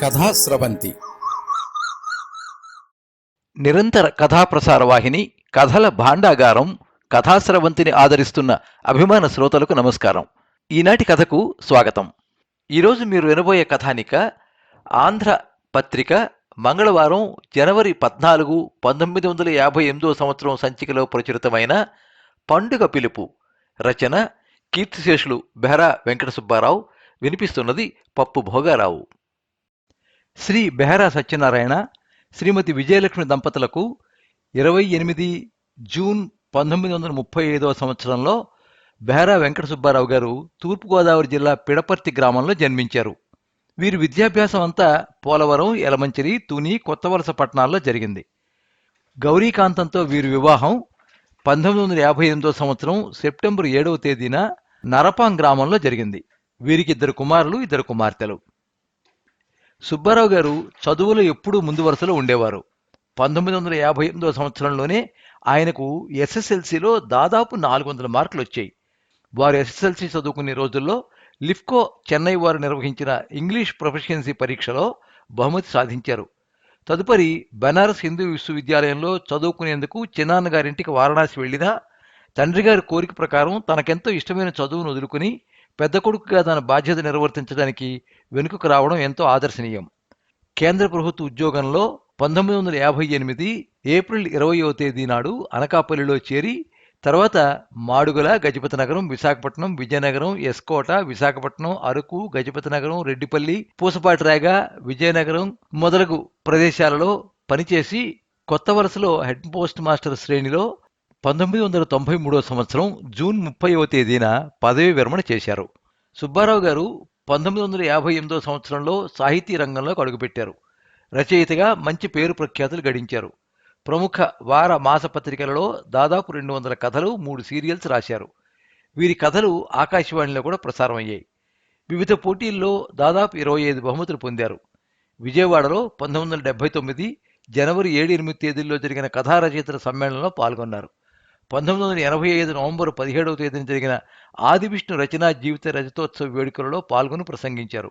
కథాస్రవంతి నిరంతర కథాప్రసార వాహిని కథల భాండాగారం కథాస్రవంతిని ఆదరిస్తున్న అభిమాన శ్రోతలకు నమస్కారం. ఈనాటి కథకు స్వాగతం. ఈరోజు మీరు వినబోయే కథానిక ఆంధ్ర పత్రిక మంగళవారం జనవరి పద్నాలుగు పంతొమ్మిది వందల యాభై ఎనిమిదో సంవత్సరం సంచికలో ప్రచురితమైన పండుగ పిలుపు రచన కీర్తిశేషులు బెహరా వెంకట సుబ్బారావు వినిపిస్తున్నది పప్పు భోగారావు. శ్రీ బెహరా సత్యనారాయణ శ్రీమతి విజయలక్ష్మి దంపతులకు ఇరవై ఎనిమిది జూన్ పంతొమ్మిది వందల ముప్పై ఐదవ సంవత్సరంలో బెహరా వెంకట సుబ్బారావు గారు తూర్పుగోదావరి జిల్లా పిడపర్తి గ్రామంలో జన్మించారు. వీరి విద్యాభ్యాసం అంతా పోలవరం ఎలమంచిరి తుని కొత్తవలస పట్టణాల్లో జరిగింది. గౌరీకాంతంతో వీరి వివాహం పంతొమ్మిది వందల యాభై ఎనిమిదో సంవత్సరం సెప్టెంబర్ ఏడవ తేదీన నరపాం గ్రామంలో జరిగింది. వీరికి ఇద్దరు కుమారులు ఇద్దరు కుమార్తెలు. సుబ్బారావు గారు చదువులో ఎప్పుడూ ముందు వరుసలో ఉండేవారు. పంతొమ్మిది వందల యాభై ఎనిమిదో సంవత్సరంలోనే ఆయనకు ఎస్ఎస్ఎల్సిలో దాదాపు నాలుగు వందల మార్కులు వచ్చాయి. వారు ఎస్ఎస్ఎల్సి చదువుకునే రోజుల్లో లిఫ్కో చెన్నై వారు నిర్వహించిన ఇంగ్లీష్ ప్రొఫెషియన్సీ పరీక్షలో బహుమతి సాధించారు. తదుపరి బనారస్ హిందూ విశ్వవిద్యాలయంలో చదువుకునేందుకు చిన్నాన్న గారింటికి వారణాసి వెళ్ళినా తండ్రి గారి కోరిక ప్రకారం తనకెంతో ఇష్టమైన చదువును వదులుకుని పెద్ద కొడుకుగా తన బాధ్యత నిర్వర్తించడానికి వెనుకకు రావడం ఎంతో ఆదర్శనీయం. కేంద్ర ప్రభుత్వ ఉద్యోగంలో పంతొమ్మిది వందల యాభై ఎనిమిది ఏప్రిల్ ఇరవయో తేదీ నాడు అనకాపల్లిలో చేరి తర్వాత మాడుగుల గజపతి నగరం విశాఖపట్నం విజయనగరం ఎస్కోట విశాఖపట్నం అరకు గజపతి నగరం రెడ్డిపల్లి పూసపాటిరాగ విజయనగరం మొదలగు ప్రదేశాలలో పనిచేసి కొత్త వలసలో హెడ్ పోస్ట్ మాస్టర్ శ్రేణిలో పంతొమ్మిది వందల తొంభై మూడో సంవత్సరం జూన్ ముప్పైవ తేదీన పదవీ విరమణ చేశారు. సుబ్బారావు గారు పంతొమ్మిది వందల యాభై ఎనిమిదో సంవత్సరంలో సాహితీ రంగంలోకి అడుగుపెట్టారు. రచయితగా మంచి పేరు ప్రఖ్యాతులు గడించారు. ప్రముఖ వార మాసపత్రికలలో దాదాపు రెండు వందల కథలు మూడు సీరియల్స్ రాశారు. వీరి కథలు ఆకాశవాణిలో కూడా ప్రసారమయ్యాయి. వివిధ పోటీల్లో దాదాపు ఇరవై ఐదు బహుమతులు పొందారు. విజయవాడలో పంతొమ్మిది వందల డెబ్బై తొమ్మిది జనవరి ఏడు ఎనిమిది తేదీల్లో జరిగిన కథారచయితల సమ్మేళనంలో పాల్గొన్నారు. పంతొమ్మిది వందల ఎనభై ఐదు నవంబర్ పదిహేడవ తేదీన జరిగిన ఆదివిష్ణు రచనా జీవిత రజతోత్సవ వేడుకలలో పాల్గొని ప్రసంగించారు.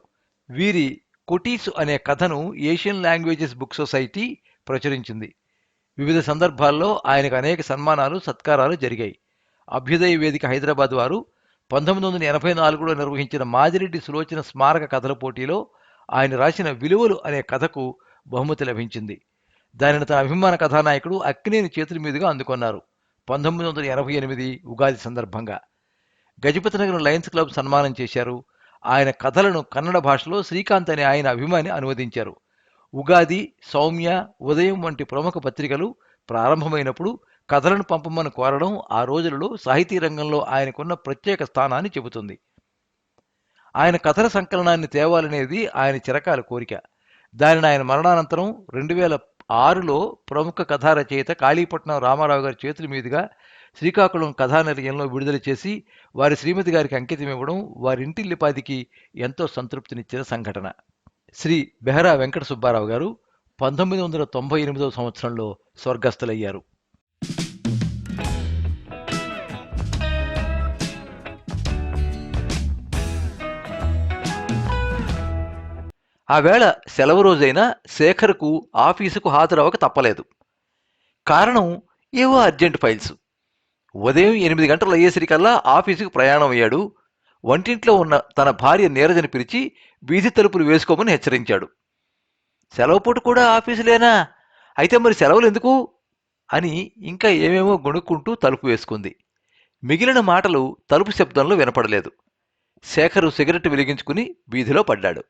వీరి కొటీసు అనే కథను ఏషియన్ లాంగ్వేజెస్ బుక్ సొసైటీ ప్రచురించింది. వివిధ సందర్భాల్లో ఆయనకు అనేక సన్మానాలు సత్కారాలు జరిగాయి. అభ్యుదయ వేదిక హైదరాబాద్ వారు పంతొమ్మిది వందల ఎనభై నాలుగులో నిర్వహించిన మాజిరెడ్డి సులోచన స్మారక కథల పోటీలో ఆయన రాసిన విలువలు అనే కథకు బహుమతి లభించింది. దానిని తన అభిమాన కథానాయకుడు అక్కినేని చేతుల మీదుగా అందుకున్నారు. పంతొమ్మిది వందల ఎనభై ఎనిమిది ఉగాది సందర్భంగా గజపతి నగరం లయన్స్ క్లబ్ సన్మానం చేశారు. ఆయన కథలను కన్నడ భాషలో శ్రీకాంత్ అనే ఆయన అభిమాని అనువదించారు. ఉగాది సౌమ్య ఉదయం వంటి ప్రముఖ పత్రికలు ప్రారంభమైనప్పుడు కథలను పంపమని కోరడం ఆ రోజులలో సాహితీ రంగంలో ఆయనకున్న ప్రత్యేక స్థానాన్ని చెబుతుంది. ఆయన కథల సంకలనాన్ని తేవాలనేది ఆయన చిరకాల కోరిక. దానిని ఆయన మరణానంతరం రెండు వేల ఆరులో ప్రముఖ కథా రచయిత కాళీపట్నం రామారావు గారి చేతుల మీదుగా శ్రీకాకుళం కథానిలయంలో విడుదల చేసి వారి శ్రీమతి గారికి అంకితం ఇవ్వడం వారి ఇంటిల్లిపాదికి ఎంతో సంతృప్తినిచ్చిన సంఘటన. శ్రీ బెహరా వెంకట సుబ్బారావు గారు పంతొమ్మిది వందల తొంభై ఎనిమిదవ సంవత్సరంలో స్వర్గస్థులయ్యారు. ఆ వేళ సెలవు రోజైనా శేఖర్కు ఆఫీసుకు హాజరవక తప్పలేదు. కారణం ఏవో అర్జెంట్ ఫైల్స్. ఉదయం ఎనిమిది గంటలు అయ్యేసరికల్లా ఆఫీసుకు ప్రయాణం అయ్యాడు. వంటింట్లో ఉన్న తన భార్య నీరజని పిలిచి వీధి తలుపులు వేసుకోమని హెచ్చరించాడు. సెలవు పూట కూడా ఆఫీసులేనా? అయితే మరి సెలవులు ఎందుకు? అని ఇంకా ఏమేమో గొణుక్కుంటూ తలుపు వేసుకుంది. మిగిలిన మాటలు తలుపు శబ్దంలో వినపడలేదు. శేఖరు సిగరెట్ వెలిగించుకుని వీధిలో పడ్డాడు.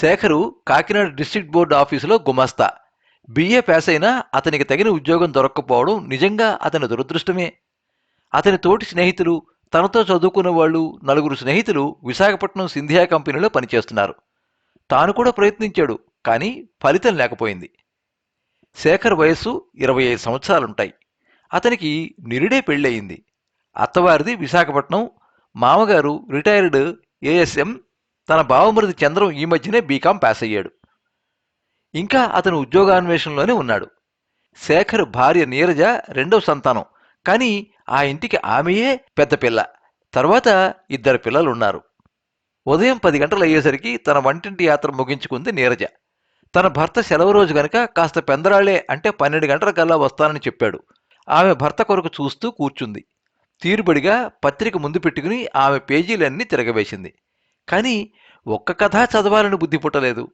శేఖరు కాకినాడ డిస్ట్రిక్ట్ బోర్డు ఆఫీసులో గుమాస్తా. బిఏ పాస్ అయినా అతనికి తగిన ఉద్యోగం దొరక్కపోవడం నిజంగా అతని దురదృష్టమే. అతని తోటి స్నేహితులు తనతో చదువుకున్న వాళ్ళు నలుగురు స్నేహితులు విశాఖపట్నం సింధియా కంపెనీలో పనిచేస్తున్నారు. తాను కూడా ప్రయత్నించాడు కానీ ఫలితం లేకపోయింది. శేఖర్ వయస్సు ఇరవై ఐదు సంవత్సరాలుంటాయి. అతనికి నిరుడే పెళ్ళయింది. అత్తవారిది విశాఖపట్నం. మామగారు రిటైర్డ్ ఏఎస్ఎం తన బావమరిది చంద్రం ఈ మధ్యనే బీకాం పాస్ అయ్యాడు ఇంకా అతను ఉద్యోగాన్వేషణలోనే ఉన్నాడు. శేఖర్ భార్య నీరజ రెండవ సంతానం. కానీ ఆ ఇంటికి ఆమెయే పెద్ద పిల్ల. తర్వాత ఇద్దరు పిల్లలున్నారు. ఉదయం పది గంటలు అయ్యేసరికి తన వంటింటి యాత్ర ముగించుకుంది నీరజ. తన భర్త సెలవు రోజు గనక కాస్త పెందరాళ్ళే అంటే పన్నెండు గంటల కల్లా వస్తానని చెప్పాడు. ఆమె భర్త కొరకు చూస్తూ కూర్చుంది. తీరుబడిగా పత్రిక ముందు పెట్టుకుని ఆమె పేజీలన్నీ తిరగవేసింది. కానీ ఒక్క కథ చదవాలని బుద్ధి పుట్టలేదు.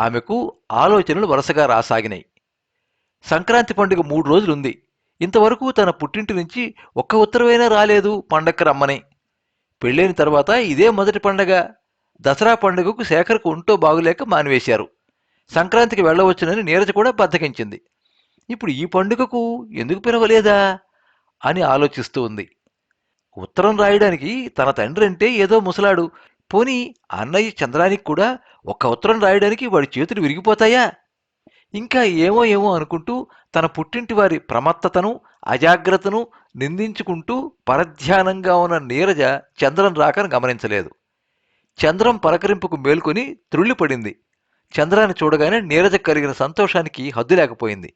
ఆమెకు ఆలోచనలు వరుసగా రాసాగినాయి. సంక్రాంతి పండుగ మూడు రోజులుంది. ఇంతవరకు తన పుట్టింటి నుంచి ఒక్క ఉత్తరమైనా రాలేదు పండక్కి రమ్మని. పెళ్ళైన తర్వాత ఇదే మొదటి పండగ. దసరా పండుగకు శేఖర్కు ఒంటో బాగులేక మానివేశారు. సంక్రాంతికి వెళ్ళవచ్చునని నీరజ కూడా బద్దకించింది. ఇప్పుడు ఈ పండుగకు ఎందుకు పిలవలేదా? అని ఆలోచిస్తూ ఉంది. ఉత్తరం రాయడానికి తన తండ్రి అంటే ఏదో ముసలాడు. పోనీ అన్నయ్య చంద్రానికి కూడా ఒక్క ఉత్తరం రాయడానికి వాడి చేతులు విరిగిపోతాయా? ఇంకా ఏమో ఏమో అనుకుంటూ తన పుట్టింటి వారి ప్రమత్తతను అజాగ్రత్తను నిందించుకుంటూ పరధ్యానంగా ఉన్న నీరజ చంద్రం రాకను గమనించలేదు. చంద్రం పలకరింపుకు మేల్కొని త్రుళ్ళిపడింది. చంద్రాన్ని చూడగానే నీరజ కలిగిన సంతోషానికి హద్దు లేకపోయింది.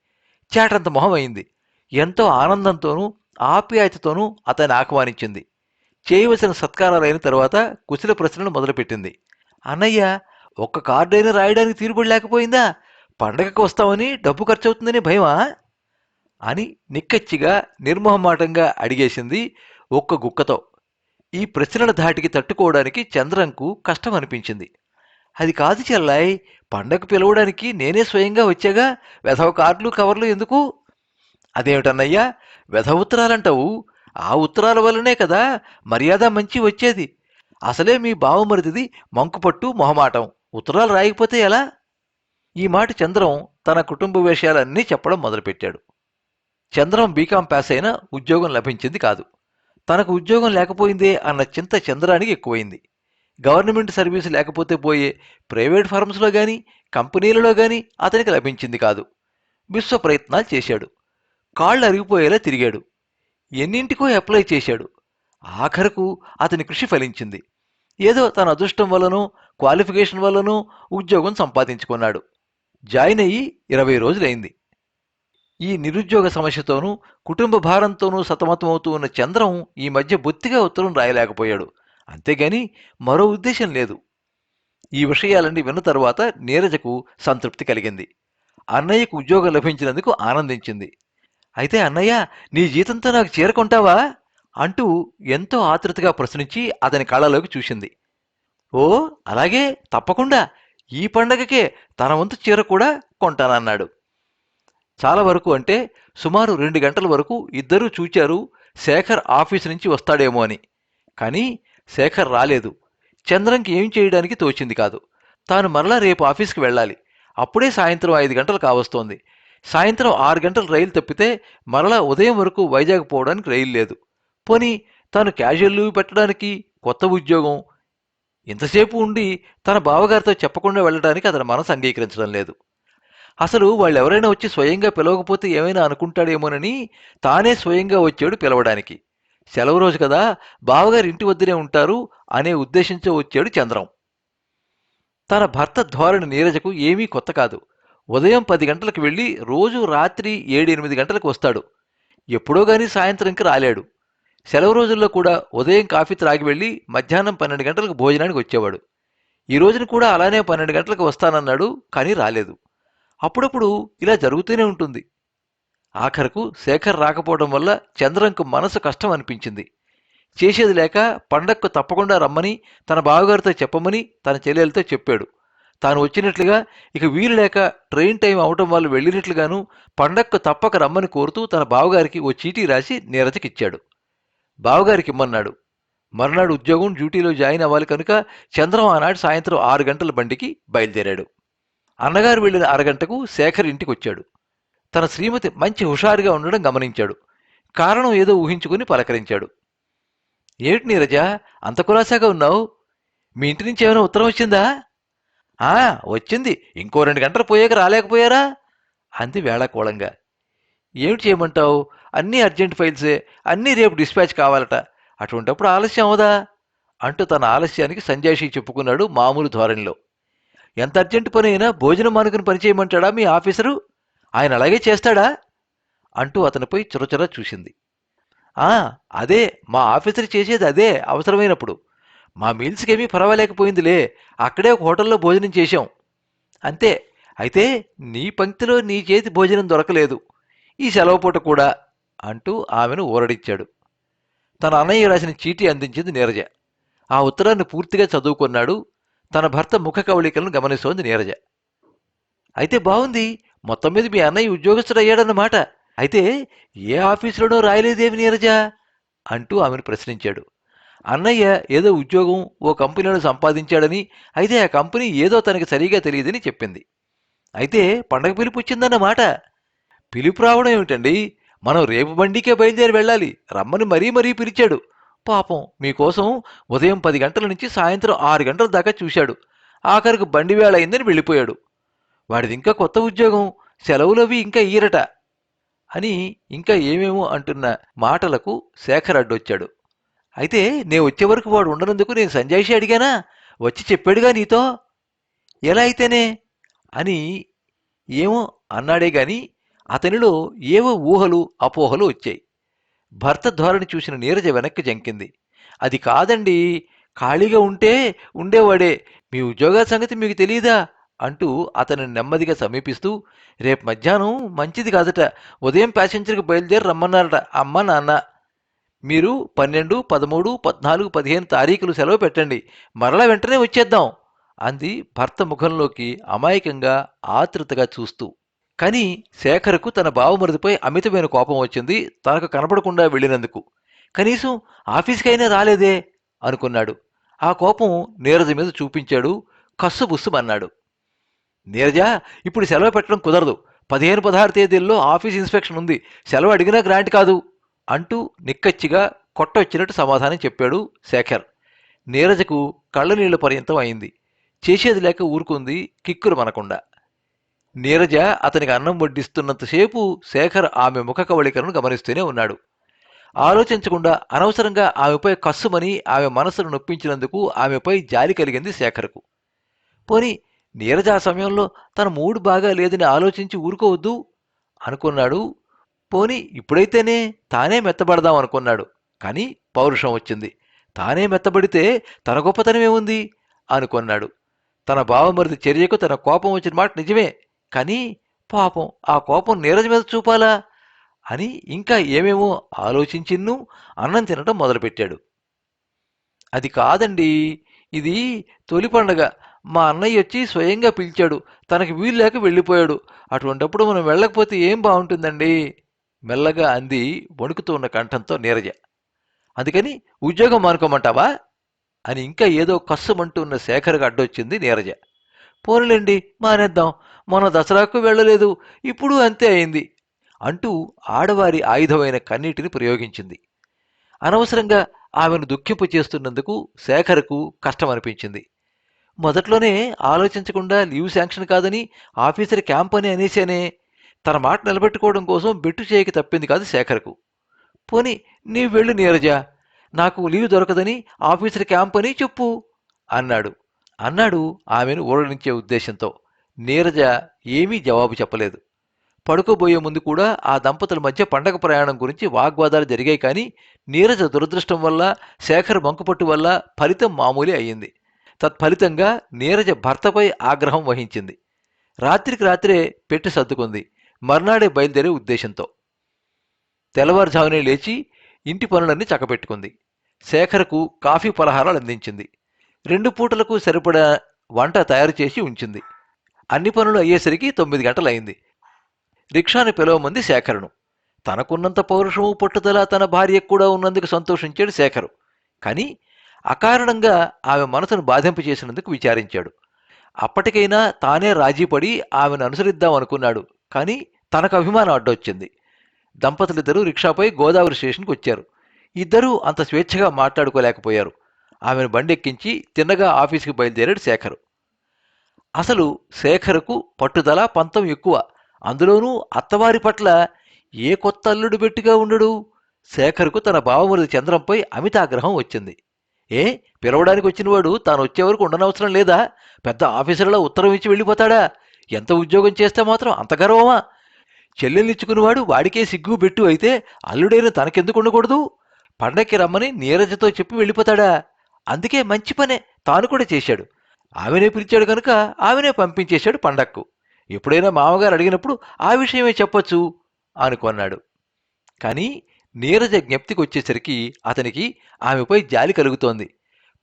చాటంత మొహం అయింది ఎంతో ఆనందంతోనూ ఆప్యాయతతోనూ అతన్ని ఆహ్వానించింది. చేయవలసిన సత్కారాలైన తర్వాత కుశల ప్రశ్నలు మొదలుపెట్టింది. అన్నయ్య ఒక్క కార్డైనా రాయడానికి తీరుబడి లేకపోయిందా? పండగకు వస్తామని డబ్బు ఖర్చు అవుతుందని భయమా? అని నిక్కచ్చిగా నిర్మోహమాటంగా అడిగేసింది ఒక్క గుక్కతో. ఈ ప్రశ్నల ధాటికి తట్టుకోవడానికి చంద్రంకు కష్టం అనిపించింది. అది కాదు చెల్లాయ్ పండగ పిలవడానికి నేనే స్వయంగా వచ్చాగా? వెధవ కార్డులు కవర్లు ఎందుకు? అదేమిటన్నయ్యా వెధ ఉత్తరాలంటావు. ఆ ఉత్తరాల వల్లనే కదా మర్యాద మంచి వచ్చేది. అసలే మీ బావమరిదిది మంకుపట్టు మొహమాటం. ఉత్తరాలు రాయకపోతే ఎలా? ఈ మాట చంద్రం తన కుటుంబ విషయాలన్నీ చెప్పడం మొదలుపెట్టాడు. చంద్రం బీకాం పాస్ అయినా ఉద్యోగం లభించింది కాదు. తనకు ఉద్యోగం లేకపోయిందే అన్న చింత చంద్రానికి ఎక్కువైంది. గవర్నమెంట్ సర్వీసు లేకపోతే పోయే ప్రైవేట్ ఫార్మ్స్లో కానీ కంపెనీలలో కానీ అతనికి లభించింది కాదు. విశ్వ ప్రయత్నాలు చేశాడు. కాళ్ళు అరిగిపోయేలా తిరిగాడు. ఎన్నింటికో అప్లై చేశాడు. ఆఖరకు అతని కృషి ఫలించింది. ఏదో తన అదృష్టం వల్లనూ క్వాలిఫికేషన్ వల్లనూ ఉద్యోగం సంపాదించుకున్నాడు. జాయిన్ అయ్యి ఇరవై రోజులైంది. ఈ నిరుద్యోగ సమస్యతోనూ కుటుంబ భారంతోనూ సతమతమవుతూ ఉన్న చంద్రం ఈ మధ్య బొత్తిగా ఉత్తరం రాయలేకపోయాడు. అంతేగాని మరో ఉద్దేశం లేదు. ఈ విషయాలన్నీ విన్న తరువాత నీరజకు సంతృప్తి కలిగింది. అన్నయ్యకు ఉద్యోగం లభించినందుకు ఆనందించింది. అయితే అన్నయ్య నీ జీతంతో నాకు చేరుకుంటావా అంటూ ఎంతో ఆతృతగా ప్రశ్నించి అతని కళ్ళలోకి చూసింది. ఓ అలాగే తప్పకుండా. ఈ పండగకే తన వంతు చీర కూడా కొంటానన్నాడు. చాలా వరకు అంటే సుమారు రెండు గంటల వరకు ఇద్దరూ చూచారు శేఖర్ ఆఫీస్ నుంచి వస్తాడేమో అని. కానీ శేఖర్ రాలేదు. చంద్రంకి ఏం చేయడానికి తోచింది కాదు. తాను మరలా రేపు ఆఫీస్కి వెళ్ళాలి. అప్పుడే సాయంత్రం ఐదు గంటలు కావస్తోంది సాయంత్రం ఆరు గంటలు రైలు తప్పితే మరలా ఉదయం వరకు వైజాగ్ పోవడానికి రైలు లేదు. పోనీ తాను క్యాజువల్ లీవ్ పెట్టడానికి కొత్త ఉద్యోగం ఇంతసేపు ఉండి తన బావగారితో చెప్పకుండా వెళ్ళడానికి అతని మనసు అంగీకరించడం లేదు. అసలు వాళ్ళు ఎవరైనా వచ్చి స్వయంగా పిలవకపోతే ఏమైనా అనుకుంటాడేమోనని తానే స్వయంగా వచ్చాడు పిలవడానికి. సెలవు రోజు కదా బావగారు ఇంటి వద్దనే ఉంటారు అనే ఉద్దేశంతో వచ్చాడు చంద్రం. తన భర్త ధోరణి నీరజకు ఏమీ కొత్త కాదు. ఉదయం పది గంటలకు వెళ్ళి రోజు రాత్రి ఏడు ఎనిమిది గంటలకు వస్తాడు. ఎప్పుడో గాని సాయంత్రంకి రాలేడు. సెలవు రోజుల్లో కూడా ఉదయం కాఫీ త్రాగి వెళ్ళి మధ్యాహ్నం పన్నెండు గంటలకు భోజనానికి వచ్చేవాడు. ఈ రోజున కూడా అలానే పన్నెండు గంటలకు వస్తానన్నాడు కానీ రాలేదు. అప్పుడప్పుడు ఇలా జరుగుతూనే ఉంటుంది. ఆఖరకు శేఖర్ రాకపోవడం వల్ల చంద్రంకు మనసు కష్టం అనిపించింది. చేసేది లేక పండక్కు తప్పకుండా రమ్మని తన బావగారితో చెప్పమని తన చెల్లెలతో చెప్పాడు. తాను వచ్చినట్లుగా ఇక వీలు లేక ట్రైన్ టైం అవటం వల్ల వెళ్ళినట్లుగాను పండక్కు తప్పక రమ్మని కోరుతూ తన బావగారికి ఓ చీటీ రాసి నీరజకిచ్చాడు. బావగారికి ఇమ్మన్నాడు మర్నాడు ఉద్యోగం డ్యూటీలో జాయిన్ అవ్వాలి కనుక చంద్రం ఆనాడు సాయంత్రం ఆరు గంటల బండికి బయలుదేరాడు. అన్నగారు వెళ్ళిన అరగంటకు శేఖర్ ఇంటికి వచ్చాడు తన శ్రీమతి మంచి హుషారుగా ఉండడం గమనించాడు. కారణం ఏదో ఊహించుకుని పలకరించాడు. ఏమిటి నీరజ అంత కులాసాగా ఉన్నావు? మీ ఇంటి నుంచి ఏమైనా ఉత్తరం వచ్చిందా? ఆ వచ్చింది. ఇంకో రెండు గంటలు పోయాక రాలేకపోయారా? అంది వేళాకోళంగా ఏమిటి చేయమంటావు? అన్నీ అర్జెంట్ ఫైల్సే అన్నీ రేపు డిస్పాచ్ కావాలట. అటువంటప్పుడు ఆలస్యం అవదా? అంటూ తన ఆలస్యానికి సంజాషి చెప్పుకున్నాడు మామూలు ధోరణిలో. ఎంత అర్జెంట్ పని అయినా భోజనం మానుకుని పని చేయమంటాడా మీ ఆఫీసరు? ఆయన అలాగే చేస్తాడా? అంటూ అతనిపై చురచుర చూసింది. ఆ అదే మా ఆఫీసర్ చేసేది అదే అవసరమైనప్పుడు. మా మీల్స్కేమీ పర్వాలేకపోయిందిలే. అక్కడే ఒక హోటల్లో భోజనం చేశాం. అంతే. అయితే నీ పంక్తిలో నీ చేతి భోజనం దొరకలేదు. ఈ సెలవు పూట కూడా అంటూ ఆమెను ఊరడించాడు తన అన్నయ్య రాసిన చీటీ అందించింది నీరజ. ఆ ఉత్తరాన్ని పూర్తిగా చదువుకున్నాడు. తన భర్త ముఖ కవళికలను గమనిస్తోంది నీరజ. అయితే బాగుంది మొత్తం మీద మీ అన్నయ్య ఉద్యోగస్తుడు అయ్యాడన్నమాట అయితే ఏ ఆఫీసులోనో రాయలేదేమి నీరజ? అంటూ ఆమెను ప్రశ్నించాడు. అన్నయ్య ఏదో ఉద్యోగం ఓ కంపెనీలో సంపాదించాడని అయితే ఆ కంపెనీ ఏదో తనకి సరిగా తెలియదని చెప్పింది. అయితే పండగ పిలుపు వచ్చిందన్నమాట. పిలుపు రావడం ఏమిటండి? మనం రేపు బండికే బయలుదేరి వెళ్ళాలి. రమ్మని మరీ మరీ పిలిచాడు. పాపం మీకోసం ఉదయం పది గంటల నుంచి సాయంత్రం ఆరు గంటల దాకా చూశాడు. ఆఖరికి బండి వేళ అయిందని వెళ్ళిపోయాడు. వాడిది ఇంకా కొత్త ఉద్యోగం. సెలవులవి ఇంకా ఇయ్యరట అని ఇంకా ఏమేమో అంటున్న మాటలకు శేఖర్ అడ్డొచ్చాడు. అయితే నేను వచ్చే వరకు వాడు ఉండనందుకు నేను సంజాయిషి అడిగానా? వచ్చి చెప్పాడుగా నీతో. ఎలా అయితేనే? అని ఏమో అన్నాడే గాని అతనిలో ఏవో ఊహలు అపోహలు వచ్చాయి. భర్త ధోరణి చూసిన నీరజ వెనక్కి జంకింది. అది కాదండి ఖాళీగా ఉంటే ఉండేవాడే. మీ ఉద్యోగాల సంగతి మీకు తెలియదా అంటూ అతనిని నెమ్మదిగా సమీపిస్తూ రేపు మధ్యాహ్నం మంచిది కాదట ఉదయం ప్యాసింజర్కి బయలుదేరి రమ్మన్నారట అమ్మ నాన్న. మీరు పన్నెండు పదమూడు పద్నాలుగు పదిహేను తారీఖులు సెలవు పెట్టండి. మరలా వెంటనే వచ్చేద్దాం అంది భర్త ముఖంలోకి అమాయకంగా ఆతృతగా చూస్తూ. కానీ శేఖర్కు తన బావమరిదిపై అమితమైన కోపం వచ్చింది. తనకు కనపడకుండా వెళ్ళినందుకు. కనీసం ఆఫీస్కైనా రాలేదే అనుకున్నాడు. ఆ కోపం నీరజ మీద చూపించాడు. కస్సుబుస్సుమన్నాడు నీరజ ఇప్పుడు సెలవు పెట్టడం కుదరదు. పదిహేను పదహారు తేదీల్లో ఆఫీస్ ఇన్స్పెక్షన్ ఉంది. సెలవు అడిగినా గ్రాంట్ కాదు. అంటూ నిక్కచ్చిగా కొట్టొచ్చినట్టు సమాధానం చెప్పాడు శేఖర్. నీరజకు కళ్ళనీళ్ళ పర్యంతం అయింది. చేసేది లేక ఊరుకుంది కిక్కురు మనకుండా. నీరజ అతనికి అన్నం వడ్డిస్తున్నంతసేపు శేఖర్ ఆమె ముఖ కవళికలను గమనిస్తూనే ఉన్నాడు. ఆలోచించకుండా అనవసరంగా ఆమెపై కస్సుమని ఆమె మనసును నొప్పించినందుకు ఆమెపై జాలి కలిగింది శేఖర్కు. పోని నీరజ ఆ సమయంలో తన మూడు బాగా లేదని ఆలోచించి ఊరుకోవద్దు అనుకున్నాడు పోని ఇప్పుడైతేనే తానే మెత్తబడదాం అనుకున్నాడు. కానీ పౌరుషం వచ్చింది. తానే మెత్తబడితే తన గొప్పతనమేముంది అనుకున్నాడు. తన బావమరిది చర్యకు తన కోపం వచ్చిన మాట నిజమే. కానీ పాపం ఆ కోపం నీరజ మీద చూపాలా? అని ఇంకా ఏమేమో ఆలోచించిన్ను అన్నం తినటం మొదలుపెట్టాడు. అది కాదండి. ఇది తొలి పండగ. మా అన్నయ్య వచ్చి స్వయంగా పిలిచాడు. తనకి వీలు లేక వెళ్ళిపోయాడు. అటువంటప్పుడు మనం వెళ్ళకపోతే ఏం బాగుంటుందండి? మెల్లగా అంది వణుకుతూ ఉన్న కంఠంతో నీరజ. అందుకని ఉద్యోగం మానుకోమంటావా? అని ఇంకా ఏదో కస్సుమంటూ ఉన్న శేఖర్కి అడ్డొచ్చింది నీరజ. పోనులేండి మానేద్దాం. మొన్న దసరాకు వెళ్ళలేదు. ఇప్పుడు అంతే అయింది అంటూ ఆడవారి ఆయుధమైన కన్నీటిని ప్రయోగించింది. అనవసరంగా ఆమెను దుఃఖింపు చేస్తున్నందుకు శేఖర్కు కష్టం అనిపించింది మొదట్లోనే ఆలోచించకుండా లీవ్ శాంక్షన్ కాదని ఆఫీసర్ క్యాంప్ అని అనేసేనే తన మాట నిలబెట్టుకోవడం కోసం బెట్టు చేయక తప్పింది కాదు శేఖర్కు. పోని నీ వెళ్ళు నీరజ నాకు లీవ్ దొరకదని ఆఫీసర్ క్యాంప్ అని చెప్పు అన్నాడు. అన్నాడు ఆమెను ఊరడించే ఉద్దేశంతో. నీరజ ఏమీ జవాబు చెప్పలేదు. పడుకోబోయే ముందు కూడా ఆ దంపతుల మధ్య పండగ ప్రయాణం గురించి వాగ్వాదాలు జరిగాయి కానీ నీరజ దురదృష్టం వల్ల శేఖర్ మంకుపట్టు వల్ల ఫలితం మామూలే అయ్యింది. తత్ఫలితంగా నీరజ భర్తపై ఆగ్రహం వహించింది. రాత్రికి రాత్రే పెట్టి సర్దుకుంది. మర్నాడే బయలుదేరే ఉద్దేశంతో. తెల్లవారుజామునే లేచి ఇంటి పనులన్నీ చక్కబెట్టుకుంది శేఖర్కు కాఫీ పలహారాలు అందించింది. రెండు పూటలకు సరిపడా వంట తయారు చేసి ఉంచింది. అన్ని పనులు అయ్యేసరికి తొమ్మిది గంటలయింది రిక్షాను పిలవమంది శేఖరును. తనకున్నంత పౌరుషము పట్టుదల తన భార్యకు కూడా ఉన్నందుకు సంతోషించాడు శేఖరు. కానీ అకారణంగా ఆమె మనసును బాధింప చేసినందుకు విచారించాడు. అప్పటికైనా తానే రాజీపడి ఆమెను అనుసరిద్దాం అనుకున్నాడు. కానీ తనకు అభిమానం అడ్డొచ్చింది. దంపతులిద్దరూ రిక్షాపై గోదావరి స్టేషన్కి వచ్చారు. ఇద్దరూ అంత స్వేచ్ఛగా మాట్లాడుకోలేకపోయారు. ఆమెను బండెక్కించి తిన్నగా ఆఫీసుకి బయలుదేరాడు శేఖరు. అసలు శేఖర్కు పట్టుదల పంతం ఎక్కువ. అందులోనూ అత్తవారి పట్ల ఏ కొత్త అల్లుడు బెట్టిగా ఉండడు? శేఖర్కు తన బావమరిది చంద్రంపై అమితాగ్రహం వచ్చింది. ఏ? పిలవడానికి వచ్చినవాడు తాను వచ్చే వరకు ఉండనవసరం లేదా? పెద్ద ఆఫీసర్లో ఉత్తరం ఇచ్చి వెళ్ళిపోతాడా? ఎంత ఉద్యోగం చేస్తే మాత్రం అంత గర్వమా? చెల్లెల్నిచ్చుకునేవాడు వాడికే సిగ్గు బెట్టు అయితే అల్లుడైన తనకెందుకు ఉండకూడదు? పండక్కి రమ్మని నీరజతో చెప్పి వెళ్ళిపోతాడా? అందుకే మంచి పనే తాను కూడా చేశాడు. ఆమెనే పిలిచాడు కనుక ఆమెనే పంపించేశాడు పండక్కు. ఎప్పుడైనా మామగారు అడిగినప్పుడు ఆ విషయమే చెప్పొచ్చు అనుకున్నాడు కానీ నీరజ జ్ఞప్తికి వచ్చేసరికి అతనికి ఆమెపై జాలి కలుగుతోంది.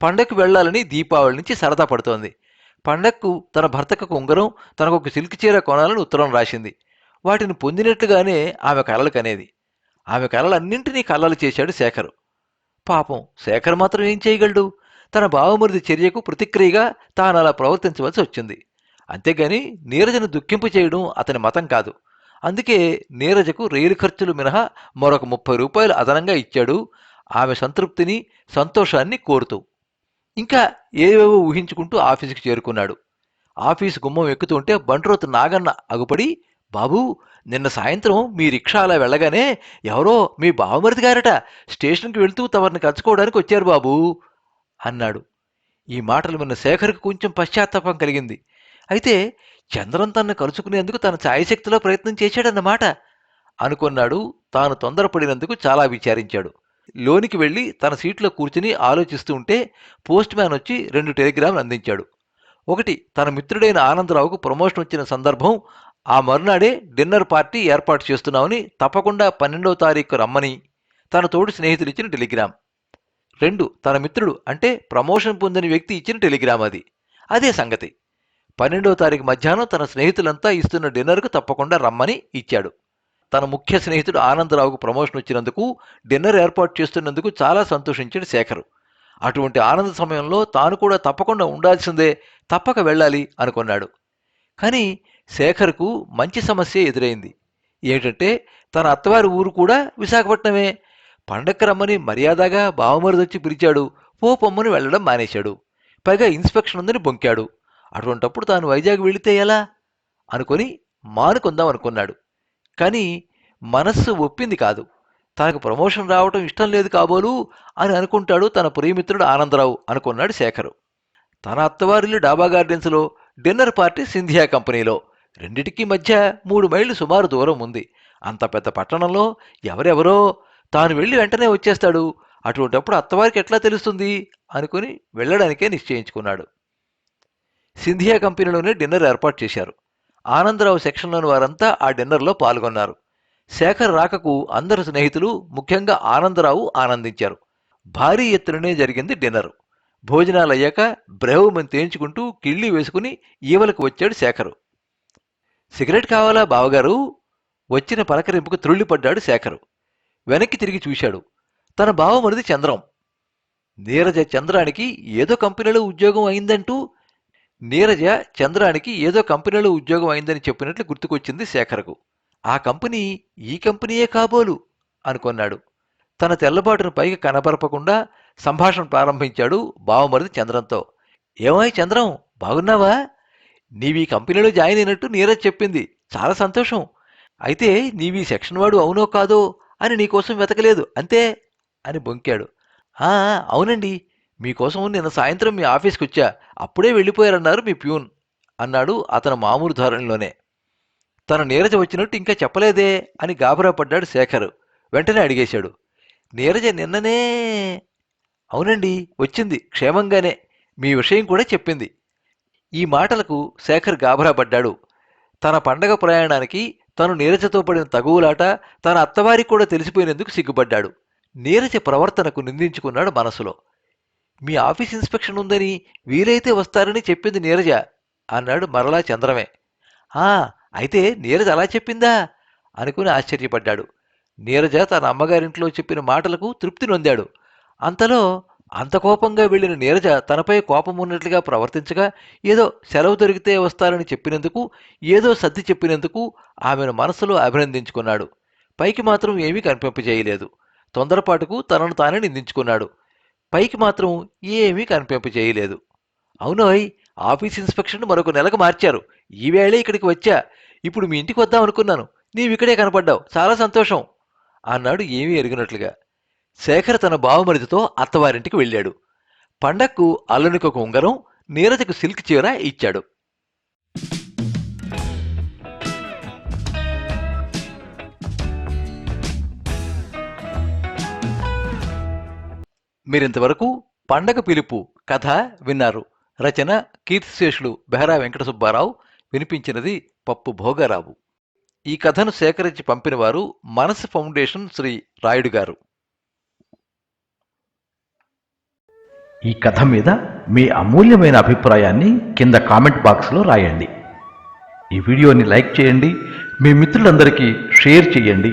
పండక్కు వెళ్ళాలని దీపావళి నుంచి సరదా పడుతోంది. పండక్కు తన భర్తకు ఉంగరం తనకు ఒక సిల్క్ చీర కొనాలని ఉత్తరం రాసింది. వాటిని పొందినట్లుగానే ఆమె కలలు కనేది. ఆమె కలలన్నింటినీ కలలు చేశాడు శేఖరు. పాపం శేఖర్ మాత్రం ఏం చేయగలడు? తన బావమరిది చర్యకు ప్రతిక్రియగా తాను అలా ప్రవర్తించవలసి వచ్చింది. అంతేగాని నీరజను దుఃఖింపు చేయడం అతని మతం కాదు. అందుకే నీరజకు రైలు ఖర్చులు మినహా మరొక ముప్పై రూపాయలు అదనంగా ఇచ్చాడు. ఆమె సంతృప్తిని సంతోషాన్ని కోరుతూ ఇంకా ఏవేవో ఊహించుకుంటూ ఆఫీసుకి చేరుకున్నాడు. ఆఫీసు గుమ్మం ఎక్కుతుంటే బంట్రోతు నాగన్న అగుపడి బాబూ నిన్న సాయంత్రం మీ రిక్షా అలా వెళ్ళగానే ఎవరో మీ బావమరిది గారట స్టేషన్కి వెళ్తూ తమరిని కలుసుకోవడానికి వచ్చారు బాబూ అన్నాడు. ఈ మాటలు విన్న శేఖర్కి కొంచెం పశ్చాత్తాపం కలిగింది. అయితే చంద్రం తనను కలుసుకునేందుకు తన ఛాయశక్తిలో ప్రయత్నం చేశాడన్నమాట అనుకున్నాడు. తాను తొందరపడినందుకు చాలా విచారించాడు. లోనికి వెళ్ళి తన సీట్లో కూర్చుని ఆలోచిస్తూ ఉంటే పోస్ట్ మ్యాన్ వచ్చి రెండు టెలిగ్రామ్లు అందించాడు. ఒకటి తన మిత్రుడైన ఆనందరావుకు ప్రమోషన్ వచ్చిన సందర్భం ఆ మరునాడే డిన్నర్ పార్టీ ఏర్పాటు చేస్తున్నామని తప్పకుండా పన్నెండవ తారీఖు రమ్మని తన తోటి స్నేహితులు ఇచ్చిన టెలిగ్రామ్. రెండు తన మిత్రుడు అంటే ప్రమోషన్ పొందిన వ్యక్తి ఇచ్చిన టెలిగ్రామ్ అది. అదే సంగతి. పన్నెండవ తారీఖు మధ్యాహ్నం తన స్నేహితులంతా ఇస్తున్న డిన్నర్కు తప్పకుండా రమ్మని ఇచ్చాడు. తన ముఖ్య స్నేహితుడు ఆనందరావుకు ప్రమోషన్ వచ్చినందుకు డిన్నర్ ఏర్పాటు చేస్తున్నందుకు చాలా సంతోషించాడు శేఖర్. అటువంటి ఆనంద సమయంలో తాను కూడా తప్పకుండా ఉండాల్సిందే తప్పక వెళ్ళాలి అనుకున్నాడు. కానీ శేఖర్కు మంచి సమస్య ఎదురైంది. ఏమిటంటే తన అత్తవారి ఊరు కూడా విశాఖపట్నమే. పండక్కి రమ్మని మర్యాదగా బావమరిదొచ్చి పిలిచాడు. పో పొమ్మని వెళ్ళడం మానేశాడు. పైగా ఇన్స్పెక్షన్ ఉందని బొంకాడు. అటువంటప్పుడు తాను వైజాగ్ వెళితే ఎలా? అనుకొని మానుకుందాం అనుకున్నాడు. కానీ మనస్సు ఒప్పింది కాదు. తనకు ప్రమోషన్ రావటం ఇష్టం లేదు కాబోలు అని అనుకుంటాడు తన ప్రియమిత్రుడు ఆనందరావు అనుకున్నాడు శేఖరు. తన అత్తవారిల్లు డాబా గార్డెన్స్లో డిన్నర్ పార్టీ సింధియా కంపెనీలో. రెండిటికి మధ్య మూడు మైళ్ళు సుమారు దూరం ఉంది. అంత పెద్ద పట్టణంలో ఎవరెవరో తాను వెళ్ళి వెంటనే వచ్చేస్తాడు. అటువంటప్పుడు అత్తవారికి ఎట్లా తెలుస్తుంది? అనుకుని వెళ్ళడానికే నిశ్చయించుకున్నాడు. సింధియా కంపెనీలోనే డిన్నర్ ఏర్పాటు చేశారు. ఆనందరావు సెక్షన్లోని వారంతా ఆ డిన్నర్లో పాల్గొన్నారు. శేఖర్ రాకకు అందరు స్నేహితులు ముఖ్యంగా ఆనందరావు ఆనందించారు. భారీ ఎత్తుననే జరిగింది డిన్నర్. భోజనాలు అయ్యాక బ్రహ్మని తేల్చుకుంటూ కిళ్ళి వేసుకుని ఈవలకు వచ్చాడు శేఖరు. సిగరెట్ కావాలా బావగారు? వచ్చిన పలకరింపుకు త్రుళ్ళిపడ్డాడు శేఖరు. వెనక్కి తిరిగి చూశాడు. తన బావమరిది చంద్రం. నీరజ చంద్రానికి ఏదో కంపెనీలో ఉద్యోగం అయిందంటూ నీరజ చంద్రానికి ఏదో కంపెనీలో ఉద్యోగం అయిందని చెప్పినట్లు గుర్తుకొచ్చింది శేఖర్కు. ఆ కంపెనీ ఈ కంపెనీయే కాబోలు అనుకున్నాడు. తన తెల్లబాటును పైకి కనపరపకుండా సంభాషణ ప్రారంభించాడు బావమరిది చంద్రంతో. ఏమై చంద్రం బాగున్నావా? నీవీ కంపెనీలో జాయిన్ అయినట్టు నీరజ్ చెప్పింది. చాలా సంతోషం. అయితే నీవీ సెక్షన్ వాడు అవునో కాదో అని నీకోసం వెతకలేదు అంతే? అని బొంకాడు. "ఆ, అవునండి. మీకోసం నిన్న సాయంత్రం మీ ఆఫీస్కి వచ్చా అప్పుడే వెళ్ళిపోయారన్నారు మీ ప్యూన్ అన్నాడు అతను మామూలు ధోరణిలోనే. తన నీరజ వచ్చినట్టు ఇంకా చెప్పలేదే అని గాబరా పడ్డాడు శేఖర్. వెంటనే అడిగేశాడు. నీరజ నిన్ననే అవునండి వచ్చింది క్షేమంగానే మీ విషయం కూడా చెప్పింది. ఈ మాటలకు శేఖర్ గాబరా పడ్డాడు. తన పండగ ప్రయాణానికి తను నీరజతో పడిన తగువులాట తన అత్తవారికి కూడా తెలిసిపోయినందుకు సిగ్గుపడ్డాడు. నీరజ ప్రవర్తనకు నిందించుకున్నాడు మనసులో. మీ ఆఫీస్ ఇన్స్పెక్షన్ ఉందని వీలైతే వస్తారని చెప్పింది నీరజ. అన్నాడు మరలా చంద్రమే. ఆ అయితే నీరజ అలా చెప్పిందా? అనుకుని ఆశ్చర్యపడ్డాడు. నీరజ తన అమ్మగారింట్లో చెప్పిన మాటలకు తృప్తి నొందాడు. అంతలో అంత కోపంగా వెళ్ళిన నీరజ తనపై కోపం ఉన్నట్లుగా ప్రవర్తించగా ఏదో సెలవు దొరికితే వస్తారని చెప్పినందుకు ఏదో సర్ది చెప్పినందుకు ఆమెను మనసులో అభినందించుకున్నాడు. పైకి మాత్రం ఏమీ కనిపింపజేయలేదు. తొందరపాటుకు తనను తానే నిందించుకున్నాడు. పైకి మాత్రం ఏమీ కనిపింపజేయలేదు అవునోయ్ ఆఫీస్ ఇన్స్పెక్షన్ మరొక నెలకు మార్చారు. ఈవేళే ఇక్కడికి వచ్చా. ఇప్పుడు మీ ఇంటికి వద్దాం అనుకున్నాను. నీవిక్కడే కనపడ్డావు. చాలా సంతోషం అన్నాడు ఏమీ ఎరిగినట్లుగా. శేఖర్ తన బావమరిదితో అత్తవారింటికి వెళ్ళాడు. పండక్కు అల్లునికి ఒక ఉంగరం నీరజకు సిల్క్ చీర ఇచ్చాడు. మీరింతవరకు పండగ పిలుపు కథ విన్నారు. రచన కీర్తిశేషులు బెహరా వెంకట సుబ్బారావు వినిపించినది పప్పు భోగారావు. ఈ కథను సేకరించి పంపినవారు మనసు ఫౌండేషన్ శ్రీ రాయుడు గారు. ఈ కథ మీద మీ అమూల్యమైన అభిప్రాయాన్ని కింద కామెంట్ బాక్స్లో రాయండి. ఈ వీడియోని లైక్ చేయండి. మీ మిత్రులందరికీ షేర్ చేయండి.